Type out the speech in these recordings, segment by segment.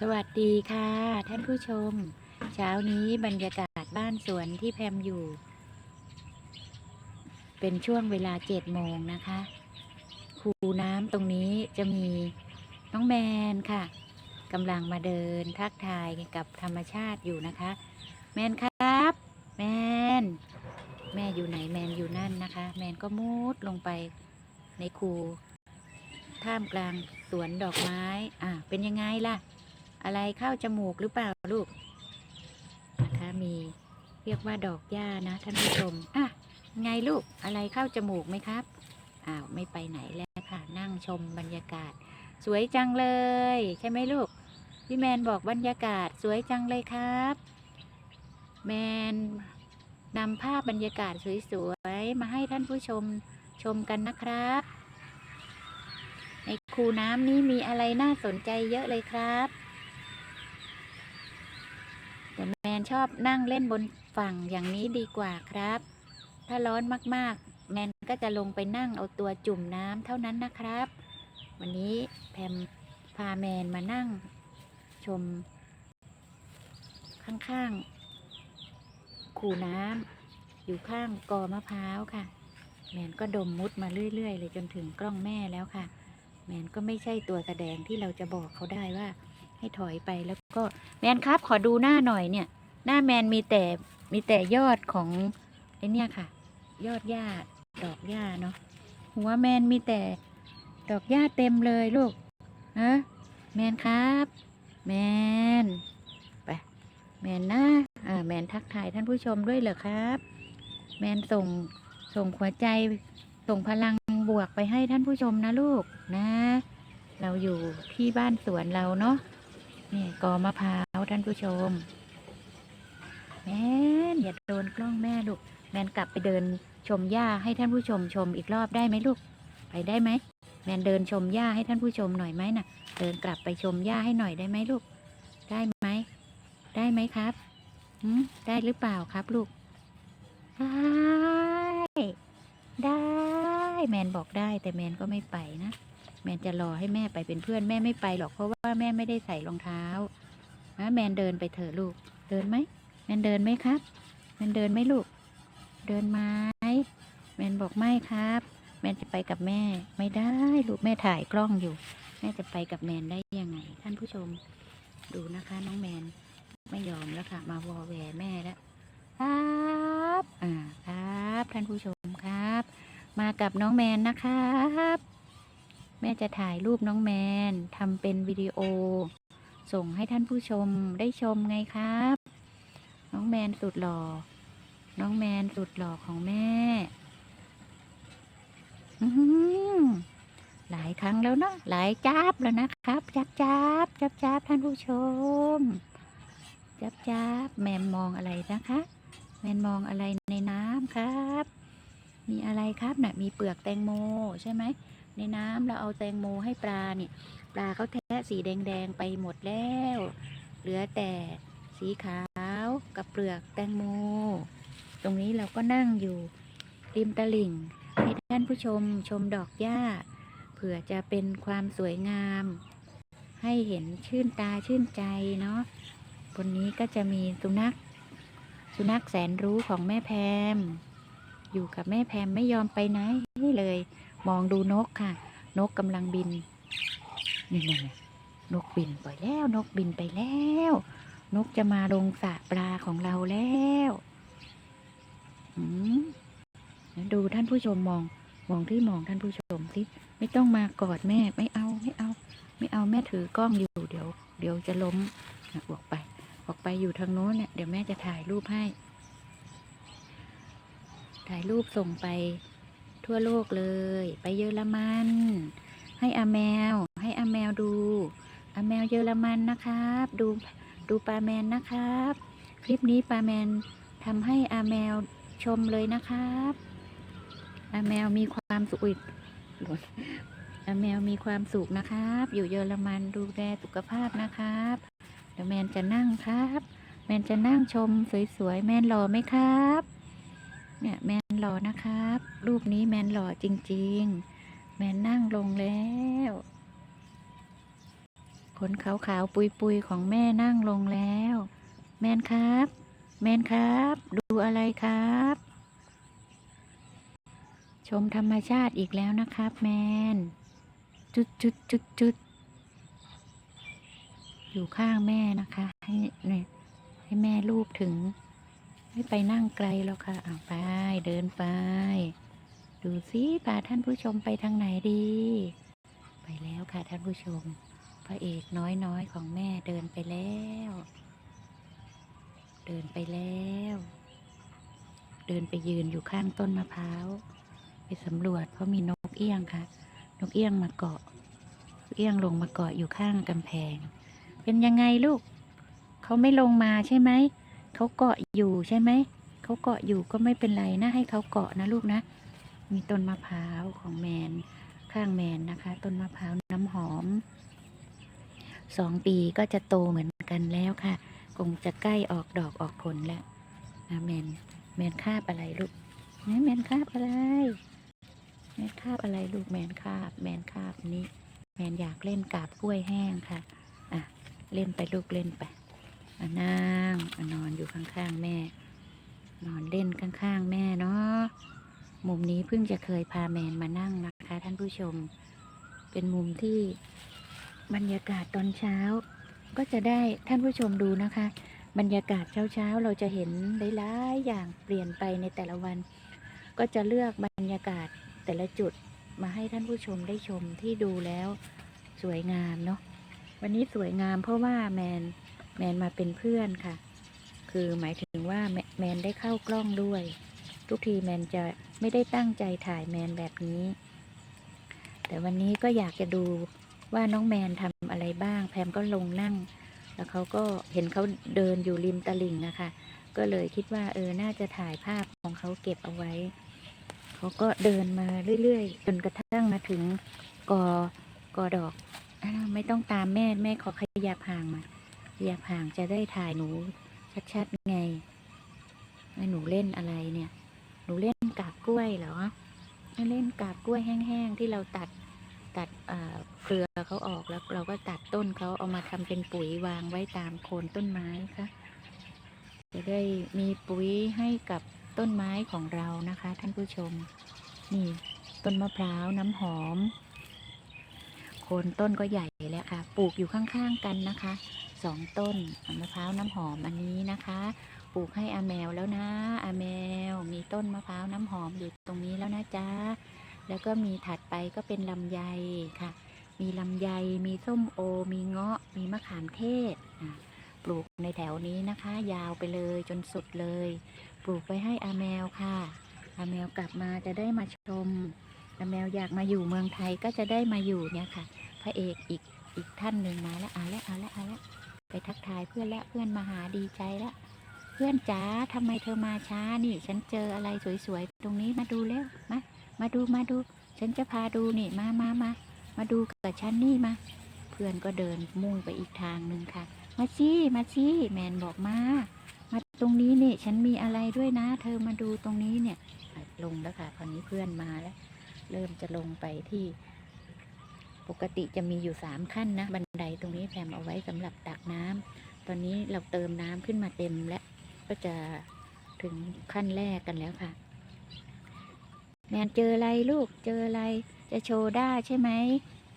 สวัสดีค่ะ ท่านผู้ชม เช้านี้บรรยากาศบ้านสวนที่แพมอยู่ เป็นช่วงเวลาเจ็ดโมงนะคะคูน้ำตรงนี้จะมีน้องแมนค่ะกำลังมาเดินทักทายกับธรรมชาติอยู่นะคะ แมนครับ แมน แม่อยู่ไหนแมนอยู่นั่นนะคะ แมนก็มุดลงไปในคูท่ามกลางสวนดอกไม้ อะ เป็นยังไงล่ะ อะไรเข้าจมูกหรือเปล่าลูกนะคะมีเรียกว่าดอกหญ้านะท่านผู้ชมอะไงลูกอะไรเข้าจมูกไหมครับอ้าวไม่ไปไหนแล้วค่ะ นั่งชมบรรยากาศ สวยจังเลย ใช่ไหมลูกพี่แมนบอกบรรยากาศสวยจังเลยครับ แมนนำภาพบรรยากาศสวยๆมาให้ท่านผู้ชมชมกันนะครับในคูน้ำนี้มีอะไรน่าสนใจเยอะเลยครับ แต่แม นชอบนั่งเล่นบนฝั่งอย่างนี้ดีกว่าครับ ถ้าร้อนมากๆ แมนก็จะลงไปนั่งเอาตัวจุ่มน้ำเท่านั้นนะครับ วันนี้แพมพาแมนมานั่งชม ข้างๆคูน้ำอยู่ข้างกอมะพร้าวค่ะ แมนก็ดมมุดมาเรื่อยๆ เลยจนถึงกล้องแม่แล้วค่ะ แมนก็ไม่ใช่ตัวแสดงที่เราจะบอกเขาได้ว่าให้ถอยไปแล้วก็แมนครับขอดูหน้าหน่อยเนี่ย หน้าแมนมีแต่มีแต่ยอดของไอเนี่ยค่ะ ยอดหญ้าดอกหญ้าเนาะหัวแมนมีแต่ดอกหญ้าเต็มเลยลูกฮะแมนครับ แมนไปแมนนะอ่าแมนทักทายท่านผู้ชมด้วยเหรอครับ แมนส่งส่งหัวใจส่งพลังบวกไปให้ท่านผู้ชมนะลูกนะ เราอยู่ที่บ้านสวนเราเนาะนี่กอมะพร้าวท่านผู้ชม แม่นอย่าโดนกล้องแม่ลูก แมนกลับไปเดินชมหญ้าให้ท่านผู้ชมชมอีกรอบได้ไหมลูก ไปได้ไหม แมนเดินชมหญ้าให้ท่านผู้ชมหน่อยไหมน่ะ เดินกลับไปชมหญ้าให้หน่อยได้ไหมลูก ได้ไหม ได้ไหมครับหืมได้หรือเปล่าครับลูก ได้ได้แมนบอกได้แต่แมนก็ไม่ไปนะ แมนจะรอให้แม่ไปเป็นเพื่อนแม่ไม่ไปหรอกเพราะว่าแม่ไม่ได้ใส่รองเท้านะแมนเดินไปเถอะลูก เดินไหม แมนเดินไหมครับแมนเดินไหมลูก เดินไหมแมนบอกไม่ครับ แมนจะไปกับแม่ไม่ได้ลูกแม่ถ่ายกล้องอยู่ แม่จะไปกับแมนได้ยังไง ท่านผู้ชมดูนะคะ น้องแมนไม่ยอมแล้วค่ะ มาวอแวแม่แล้วครับอ่าครับ ท่านผู้ชมครับ มากับน้องแมนนะครับ แม่จะถ่ายรูปน้องแมนทำเป็นวิดีโอ ส่งให้ท่านผู้ชมได้ชมไงครับ น้องแมนสุดหล่อ น้องแมนสุดหล่อของแม่ อืหลายครั้งแล้วเนาะ หลายจับแล้วนะครับ จับจับจับจับท่านผู้ชม จับจับแมนมองอะไรนะคะ แมนมองอะไรในน้ำครับ มีอะไรครับน่ะ มีเปลือกแตงโมใช่ไหม ในน้ำเราเอาแตงโมให้ปลาเนี่ย ปลาเขาแทะสีแดงๆไปหมดแล้ว เหลือแต่สีขาว กับเปลือกแตงโม ตรงนี้เราก็นั่งอยู่ริมตลิ่ง ให้ท่านผู้ชมชมดอกหญ้า เผื่อจะเป็นความสวยงาม ให้เห็นชื่นตาชื่นใจเนาะบนนี้ก็จะมีสุนัข สุนัขแสนรู้ของแม่แพม อยู่กับแม่แพมไม่ยอมไปไหนเลย มองดูนกค่ะ นกกำลังบิน นี่ไงนกบินไปแล้ว นกบินไปแล้ว นกจะมาลงสระปลาของเราแล้วดูท่านผู้ชมมอง มองที่มองท่านผู้ชมสิไม่ต้องมากอดแม่ไม่เอาไม่เอา ไม่เอาแม่ถือกล้องอยู่เดี๋ยว เดี๋ยวจะล้มออกไป ออกไปอยู่ทางโน้นเนี่ยเดี๋ยวแม่จะถ่ายรูปให้ ถ่ายรูปส่งไปทั่วโลกเลย ไปเยอรมัน ให้อาแมว ให้อาแมวดูอาแมวเยอรมันนะครับ ดู ดูปลาแมนนะครับ คลิปนี้ปลาแมนทำให้อาแมวชมเลยนะครับอาแมวมีความสุขอุยอาแมวมีความสุขนะครับ อยู่เยอรมันดูแลสุขภาพนะครับเดี๋ยวแมนจะนั่งครับ แมนจะนั่งชมสวยๆแมนหล่อไหมครับ เนี่ยแมนหล่อนะครับ รูปนี้แมนหล่อจริง ๆ แมนนั่งลงแล้ว ขนขาวๆ ปุยๆ ของแม่นั่งลงแล้ว แมนครับ แมนครับ ดูอะไรครับ ชมธรรมชาติอีกแล้วนะครับ แมน จุดจุดจุดจุดอยู่ข้างแม่นะคะ ให้เนี่ยให้แม่รูปถึง ไม่ไปนั่งไกลแล้วค่ะเอาไปเดินไป ดูสิพาท่านผู้ชมไปทางไหนดี ไปแล้วค่ะท่านผู้ชม พระเอกน้อยๆของแม่เดินไปแล้ว เดินไปแล้ว เดินไปยืนอยู่ข้างต้นมะพร้าว ไปสำรวจเพราะมีนกเอี้ยงค่ะ นกเอี้ยงมาเกาะ เอี้ยงลงมาเกาะอยู่ข้างกำแพง เป็นยังไงลูก เขาไม่ลงมาใช่ไหม เขาเกาะอยู่ใช่ไหม เขาเกาะอยู่ก็ไม่เป็นไรนะให้เขาเกาะนะลูกนะ มีต้นมะพร้าวของแมน ข้างแมนนะคะ ต้นมะพร้าวน้ำหอม สองปีก็จะโตเหมือนกันแล้วค่ะ คงจะใกล้ออกดอกออกผลแล้วนะแมนแมนคาบอะไรลูกนะแมนคาบอะไร แมนคาบอะไรลูกแมนคาบ แมนคาบนี้ แมนอยากเล่นกาบกล้วยแห้งค่ะ อะ เล่นไปลูกเล่นไปนั่งนอนอยู่ข้างๆแม่ นอนเล่นข้างๆแม่เนาะมุมนี้เพิ่งจะเคยพาแมนมานั่งนะคะท่านผู้ชม เป็นมุมที่ บรรยากาศตอนเช้า ก็จะได้ท่านผู้ชมดูนะคะ บรรยากาศเช้าๆ เราจะเห็นหลายๆอย่างเปลี่ยนไปในแต่ละวัน ก็จะเลือกบรรยากาศแต่ละจุดมาให้ท่านผู้ชมได้ชมที่ดูแล้วสวยงามเนาะวันนี้สวยงามเพราะว่าแมนแมนมาเป็นเพื่อนค่ะ คือหมายถึงว่าแมแมนได้เข้ากล้องด้วย ทุกทีแมนจะไม่ได้ตั้งใจถ่ายแมนแบบนี้ แต่วันนี้ก็อยากจะดู ว่าน้องแมนทำอะไรบ้าง แพมก็ลงนั่ง แล้วเขาก็เห็นเขาเดินอยู่ริมตลิ่งนะคะ ก็เลยคิดว่าเออน่าจะถ่ายภาพของเขาเก็บเอาไว้ เขาก็เดินมาเรื่อยๆ จนกระทั่งมาถึงกอกอดอกอไม่ต้องตามแม่แม่ขอขยับห่างมาขยับห่างจะได้ถ่ายหนูชัดๆไงหนูเล่นอะไรเนี่ย หนูเล่นกาบกล้วยเหรอเล่นกาบกล้วยแห้งๆที่เราตัดตัดอ่าเครือ เขาออกแล้วเราก็ตัดต้นเขาเอามาทำเป็นปุ๋ยวางไว้ตามโคนต้นไม้ค่ะจะได้มีปุ๋ยให้กับต้นไม้ของเรานะคะ ท่านผู้ชม นี่ต้นมะพร้าวน้ำหอม โคนต้นก็ใหญ่แล้วค่ะ ปลูกอยู่ข้างๆกันนะคะสองต้นมะพร้าวน้ำหอมอันนี้นะคะ ปลูกให้อาแมวแล้วนะอาแมว มีต้นมะพร้าวน้ำหอมอยู่ตรงนี้แล้วนะจ๊ะแล้วก็มีถัดไปก็เป็นลำไยค่ะ มีลำไย มีส้มโอ มีเงาะ มีมะขามเทศปลูกในแถวนี้นะคะ ยาวไปเลยจนสุดเลย ปลูกไว้ให้อาแมวค่ะอาแมวกลับมาจะได้มาชมอาแมวอยากมาอยู่เมืองไทยก็จะได้มาอยู่เนี่ยค่ะ พระเอกอีกอีกท่านหนึ่งมาแล้วเอาละเอาละเอาละไปทักทายเพื่อนแล้วเพื่อนมาหาดีใจล้วเพื่อนจ๋าทำไมเธอมาช้านี่ ฉันเจออะไรสวยๆตรงนี้มาดูแล้วมามาดูมาดู ฉันจะพาดูนี่มามามา มาดูกับฉันนี่มา เพื่อนก็เดินมุ่งไปอีกทางหนึ่งค่ะ มาชี้มาชี้แมนบอกมา มาตรงนี้นี่ฉันมีอะไรด้วยนะ เธอมาดูตรงนี้เนี่ยลงแล้วค่ะคราวนี้เพื่อนมาแล้ว เริ่มจะลงไปที่ ปกติจะมีอยู่สามขั้นนะ บันไดตรงนี้แถมเอาไว้สำหรับตักน้ำตอนนี้เราเติมน้ำขึ้นมาเต็มแล้วก็จะถึงขั้นแรกกันแล้วค่ะ แมนเจออะไรลูกเจออะไร จะโชว์ด้าใช่ไหม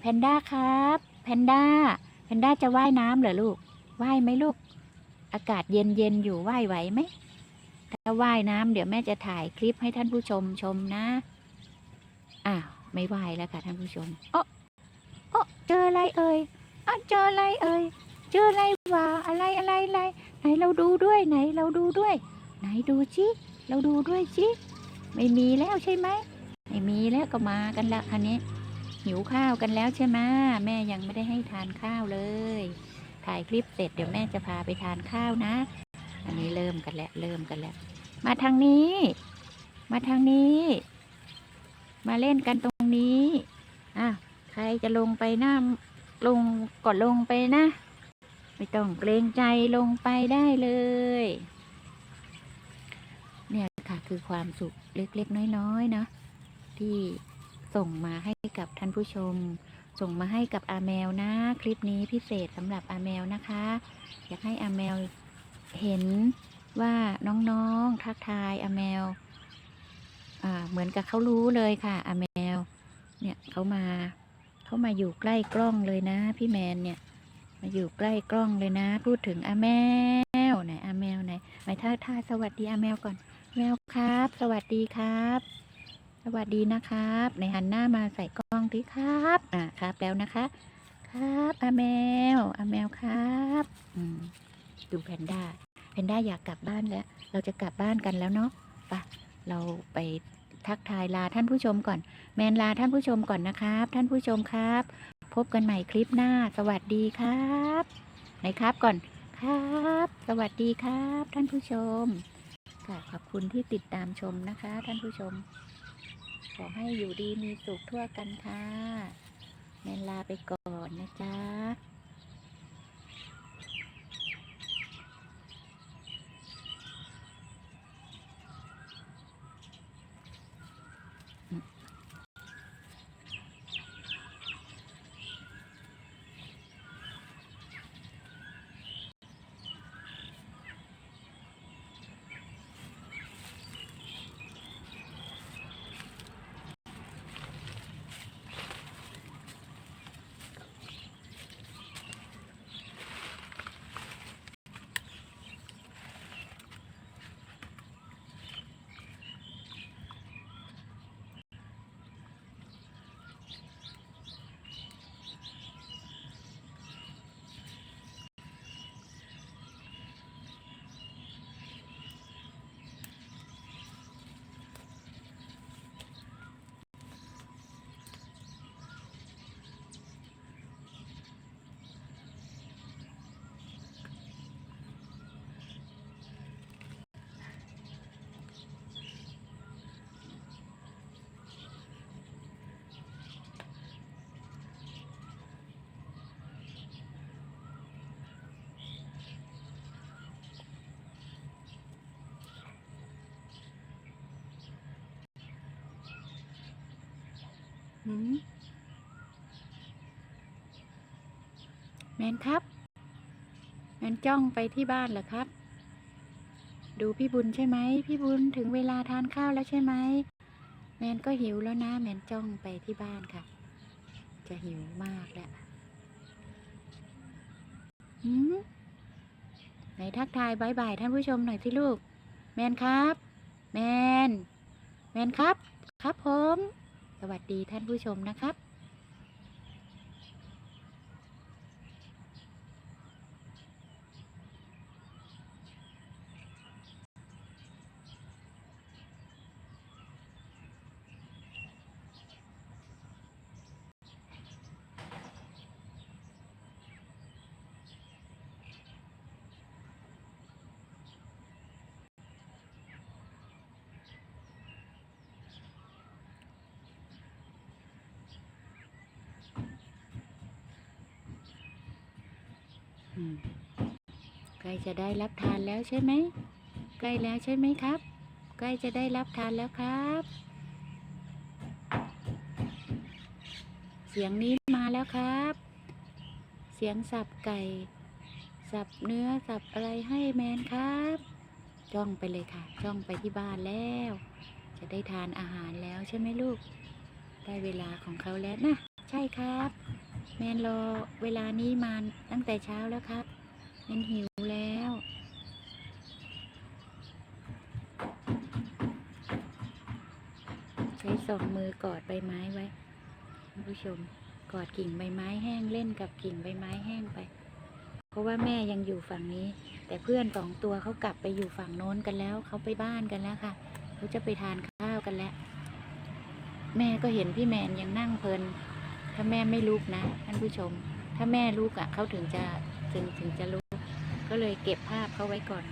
แพนด้าครับแพนด้าแพนด้าจะว่ายน้ำเหรอลูกว่ายไหมลูก อากาศเย็นเย็นอยู่ว่ายไหวไหมถ้าว่ายน้ำเดี๋ยวแม่จะถ่ายคลิปให้ท่านผู้ชมชมนะอ้าวไม่ว่ายแล้วค่ะท่านผู้ชมโอ้โอ้เจออะไรเอ่ยอ้าเจออะไรเอ่ยเจออะไรวะอะไรอะไรอะไรไหนเราดูด้วยไหนเราดูด้วย ไหนดูชิเราดูด้วยชิไม่มีแล้วใช่ไหม ไม่มีแล้วก็มากันละคันนี้ หิวข้าวกันแล้วใช่ไหมแม่ยังไม่ได้ให้ทานข้าวเลย ถ่ายคลิปเสร็จเดี๋ยวแม่จะพาไปทานข้าวนะ อันนี้เริ่มกันแล้วเริ่มกันแล้วมาทางนี้ มาทางนี้ มาเล่นกันตรงนี้อะใครจะลงไปน้ำลงก่อนลงไปนะ ไม่ต้องเกรงใจลงไปได้เลย เนี่ยค่ะคือความสุขเล็กๆน้อยๆเนาะ ที่ส่งมาให้กับท่านผู้ชม ส่งมาให้กับอาแมวนะ คลิปนี้พิเศษสำหรับอาแมวนะคะ อยากให้อาแมวเห็นว่าน้องๆทักทายอาแมวเหมือนกับเขารู้เลยค่ะอาแมว เนี่ยเขามาเขามาอยู่ใกล้กล้องเลยนะ พี่แมนเนี่ย มาอยู่ใกล้กล้องเลยนะ พูดถึงอาแมวไหนอาแมวไหนไหนท่าท่าสวัสดีอาแมวก่อน แมวครับ สวัสดีครับ สวัสดีนะครับ ในหันหน้ามาใส่กล้องดิครับอ่าครับแล้วนะคะ ครับอาแมวอาแมวครับอืมดูแพนด้าแพนด้าอยากกลับบ้านแล้ว เราจะกลับบ้านกันแล้วเนาะไปะเราไปทักทายลาท่านผู้ชมก่อน แมนลาท่านผู้ชมก่อนนะครับ ท่านผู้ชมครับ พบกันใหม่คลิปหน้า สวัสดีครับไหนครับก่อนครับ สวัสดีครับ ท่านผู้ชมค่ะขอบคุณที่ติดตามชมนะคะ ท่านผู้ชม ขอให้อยู่ดีมีสุขทั่วกันค่ะแมนลาไปก่อนนะจ๊ะ แมนครับ แมนจ้องไปที่บ้านเหรอครับ ดูพี่บุญใช่ไหม พี่บุญถึงเวลาทานข้าวแล้วใช่ไหม แมนก็หิวแล้วนะ แมนจ้องไปที่บ้านค่ะ จะหิวมากแล้วหืมไหนทักทายบายบายท่านผู้ชมหน่อยสิลูก แมนครับ แมน แมนครับ ครับผม วัสดีท่านผู้ชมนะครับ อืม ใกล้จะได้รับทานแล้วใช่ไหมใกล้แล้วใช่ไหมครับ ใกล้จะได้รับทานแล้วครับ เสียงนี้มาแล้วครับ เสียงสับไก่ สับเนื้อสับอะไรให้แมนครับ จ้องไปเลยค่ะ จ้องไปที่บ้านแล้ว จะได้ทานอาหารแล้วใช่ไหมลูก ได้เวลาของเขาแล้วนะ ใช่ครับ แมนรอเวลานี้มาตั้งแต่เช้าแล้วครับแมนหิวแล้ว ใช้สองมือกอดใบไม้ไว้ผู้ชมกอดกิ่งใบไม้แห้งเล่นกับกิ่งใบไม้แห้งไป เพราะว่าแม่ยังอยู่ฝั่งนี้ แต่เพื่อนสองตัวเขากลับไปอยู่ฝั่งโน้นกันแล้วเขาไปบ้านกันแล้วค่ะเขาจะไปทานข้าวกันแล้ว แม่ก็เห็นพี่แมนยังนั่งเพลิน ถ้าแม่ไม่ลุกนะท่านผู้ชม ถ้าแม่ลุกอะเขาถึงจะถึงถึงจะลุก ก็เลยเก็บภาพเขาไว้ก่อน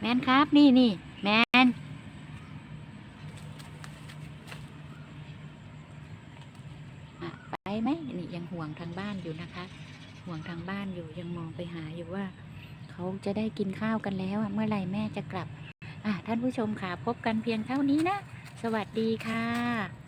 แมนครับนี่นี่แมนไปไหมนี่ยังห่วงทางบ้านอยู่นะคะ ห่วงทางบ้านอยู่ยังมองไปหาอยู่ว่าเขาจะได้กินข้าวกันแล้วเมื่อไหร่แม่จะกลับอะท่านผู้ชมค่ะพบกันเพียงเท่านี้นะ สวัสดีค่ะ